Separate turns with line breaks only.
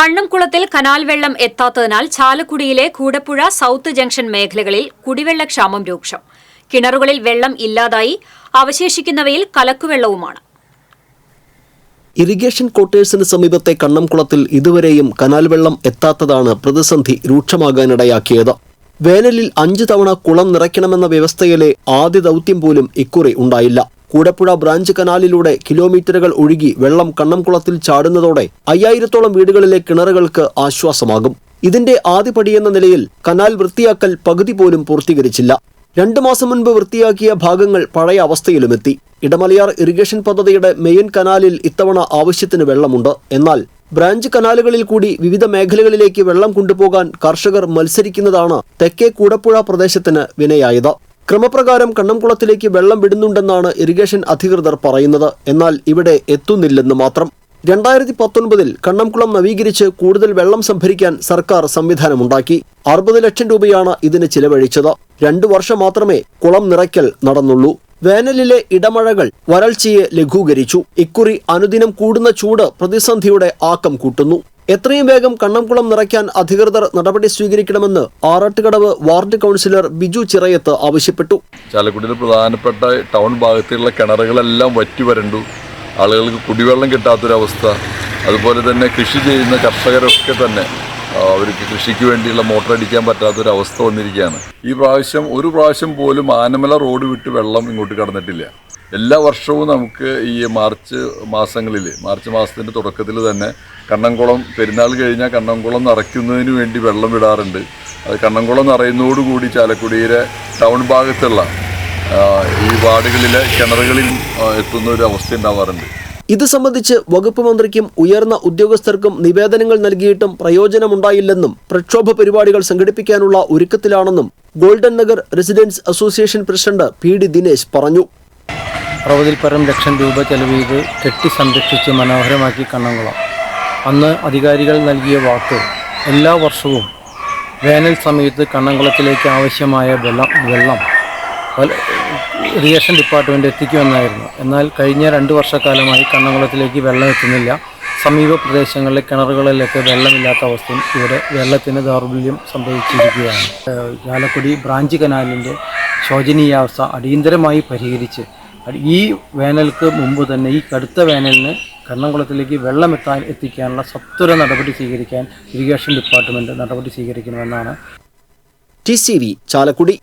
കണ്ണംകുളത്തിൽ canal വെള്ളം എത്താത്തതിനാൽ ചാലക്കുടിയിലെ Koodapuzha south junction മേഖലകളിൽ കുടിവെള്ളക്ഷാമം രൂക്ഷം. കിണറുകളിൽ വെള്ളം ഇല്ലാതായി അവശേഷിക്കുന്നവയിൽ കലക്കുവെള്ളവുമാണ്.
ഇറിഗേഷൻ ക്വാർട്ടേഴ്സിന് സമീപത്തെ കണ്ണംകുളത്തിൽ ഇതുവരെയും കനാൽ വെള്ളം എത്താത്തതാണ് പ്രതിസന്ധി രൂക്ഷമാകാനിടയാക്കിയത്. വേനലിൽ അഞ്ചു തവണ കുളം നിറയ്ക്കണമെന്ന വ്യവസ്ഥയിലെ ആദ്യ ദൗത്യം പോലും ഇക്കുറി ഉണ്ടായില്ല. കൂടപ്പുഴ ബ്രാഞ്ച് കനാലിലൂടെ കിലോമീറ്ററുകൾ ഒഴുകി വെള്ളം കണ്ണംകുളത്തിൽ ചാടുന്നതോടെ അയ്യായിരത്തോളം വീടുകളിലെ കിണറുകൾക്ക് ആശ്വാസമാകും. ഇതിന്റെ ആദ്യപടിയെന്ന നിലയിൽ കനാൽ വൃത്തിയാക്കൽ പകുതി പോലും പൂർത്തീകരിച്ചില്ല. രണ്ടു മാസം മുൻപ് വൃത്തിയാക്കിയ ഭാഗങ്ങൾ പഴയ അവസ്ഥയിലുമെത്തി. ഇടമലയാർ ഇറിഗേഷൻ പദ്ധതിയുടെ മെയിൻ കനാലിൽ ഇത്തവണ ആവശ്യത്തിന് വെള്ളമുണ്ട്. എന്നാൽ ബ്രാഞ്ച് കനാലുകളിൽ കൂടി വിവിധ മേഖലകളിലേക്ക് വെള്ളം കൊണ്ടുപോകാൻ കർഷകർ മത്സരിക്കുന്നതാണ് തെക്കേ കൂടപ്പുഴ പ്രദേശത്തിന് വിനയായത്. ക്രമപ്രകാരം കണ്ണംകുളത്തിലേക്ക് വെള്ളം വിടുന്നുണ്ടെന്നാണ് ഇറിഗേഷൻ അധികൃതർ പറയുന്നത്. എന്നാൽ ഇവിടെ എത്തുന്നില്ലെന്ന് മാത്രം. രണ്ടായിരത്തി പത്തൊൻപതിൽ കണ്ണംകുളം നവീകരിച്ച് കൂടുതൽ വെള്ളം സംഭരിക്കാൻ സർക്കാർ സംവിധാനമുണ്ടാക്കി. അറുപത് ലക്ഷം രൂപയാണ് ഇതിന് ചിലവഴിച്ചത്. രണ്ടു വർഷം മാത്രമേ കുളം നിറയ്ക്കൽ നടന്നുള്ളൂ. വേനലിലെ ഇടമഴകൾ വരൾച്ചയെ ലഘൂകരിച്ചു. ഇക്കുറി അനുദിനം കൂടുന്ന ചൂട് പ്രതിസന്ധിയുടെ ആക്കം കൂട്ടുന്നു. എത്രയും വേഗം കണ്ണംകുളം നിറയ്ക്കാൻ അധികൃതർ നടപടി സ്വീകരിക്കണമെന്ന് ആറാട്ടുകടവ് വാർഡ് കൗൺസിലർ ബിജു ചിറയത്ത് ആവശ്യപ്പെട്ടു.
ചാലക്കുടിയിലെ പ്രധാനപ്പെട്ട ടൗൺ ഭാഗത്തുള്ള കിണറുകളെല്ലാം വറ്റി വരണ്ടു. ആളുകൾക്ക് കുടിവെള്ളം കിട്ടാത്തൊരവസ്ഥ. അതുപോലെ തന്നെ കൃഷി ചെയ്യുന്ന കർഷകരൊക്കെ തന്നെ അവർക്ക് കൃഷിക്ക് വേണ്ടിയുള്ള മോട്ടർ അടിക്കാൻ പറ്റാത്തൊരവസ്ഥ വന്നിരിക്കുകയാണ്. ഈ പ്രാവശ്യം ഒരു പ്രാവശ്യം പോലും ആനമല റോഡ് വിട്ട് വെള്ളം ഇങ്ങോട്ട് കടന്നിട്ടില്ല. എല്ലാ വർഷവും നമുക്ക് ഈ മാർച്ച് മാസങ്ങളിൽ മാർച്ച് മാസത്തിന്റെ തുടക്കത്തിൽ തന്നെ കണ്ണംകുളം പെരുന്നാൾ കഴിഞ്ഞാൽ കണ്ണംകുളം നിറയ്ക്കുന്നതിന് വേണ്ടി വെള്ളം വിടാറുണ്ട്. അത് കണ്ണംകുളം നിറയുന്നതോടുകൂടി ചാലക്കുടിയിലെ ടൗൺ ഭാഗത്തുള്ള ഈ വാർഡുകളിലെ കിണറുകളിൽ എത്തുന്ന ഒരു അവസ്ഥ ഉണ്ടാവാറുണ്ട്.
ഇത് സംബന്ധിച്ച് വകുപ്പ് മന്ത്രിക്കും ഉയർന്ന ഉദ്യോഗസ്ഥർക്കും നിവേദനങ്ങൾ നൽകിയിട്ടും പ്രയോജനമുണ്ടായില്ലെന്നും പ്രക്ഷോഭ പരിപാടികൾ സംഘടിപ്പിക്കാനുള്ള ഒരുക്കത്തിലാണെന്നും golden Nagar residents association president P D Dinesh പറഞ്ഞു.
അറുപതിൽ പരം ലക്ഷം രൂപ ചെലവ് ചെയ്ത് കെട്ടി സംരക്ഷിച്ച് മനോഹരമാക്കി കണ്ണംകുളം. അന്ന് അധികാരികൾ നൽകിയ വാക്ക് എല്ലാ വർഷവും വേനൽ സമയത്ത് കണ്ണംകുളത്തിലേക്ക് ആവശ്യമായ വെള്ളം വെള്ളം ഇറിഗേഷൻ ഡിപ്പാർട്ട്മെന്റ് എത്തിക്കുമെന്നായിരുന്നു. എന്നാൽ കഴിഞ്ഞ രണ്ട് വർഷക്കാലമായി കണ്ണംകുളത്തിലേക്ക് വെള്ളം എത്തുന്നില്ല. സമീപ പ്രദേശങ്ങളിലെ കിണറുകളിലൊക്കെ വെള്ളമില്ലാത്ത അവസ്ഥയും ഇവിടെ വെള്ളത്തിന് ദൗർബല്യം സംഭവിച്ചിരിക്കുകയാണ്. ചാലക്കുടി ബ്രാഞ്ച് കനാലിന്റെ ശോചനീയാവസ്ഥ അടിയന്തരമായി പരിഹരിച്ച് ഈ വേനൽക്ക് മുമ്പ് തന്നെ ഈ കടുത്ത വേനലിന് കണ്ണംകുളത്തിലേക്ക് വെള്ളം എത്താൻ എത്തിക്കാനുള്ള സത്വര നടപടി സ്വീകരിക്കാൻ ഇറിഗേഷൻ ഡിപ്പാർട്ട്മെന്റ് നടപടി സ്വീകരിക്കണമെന്നാണ്.
ടി ചാലക്കുടി.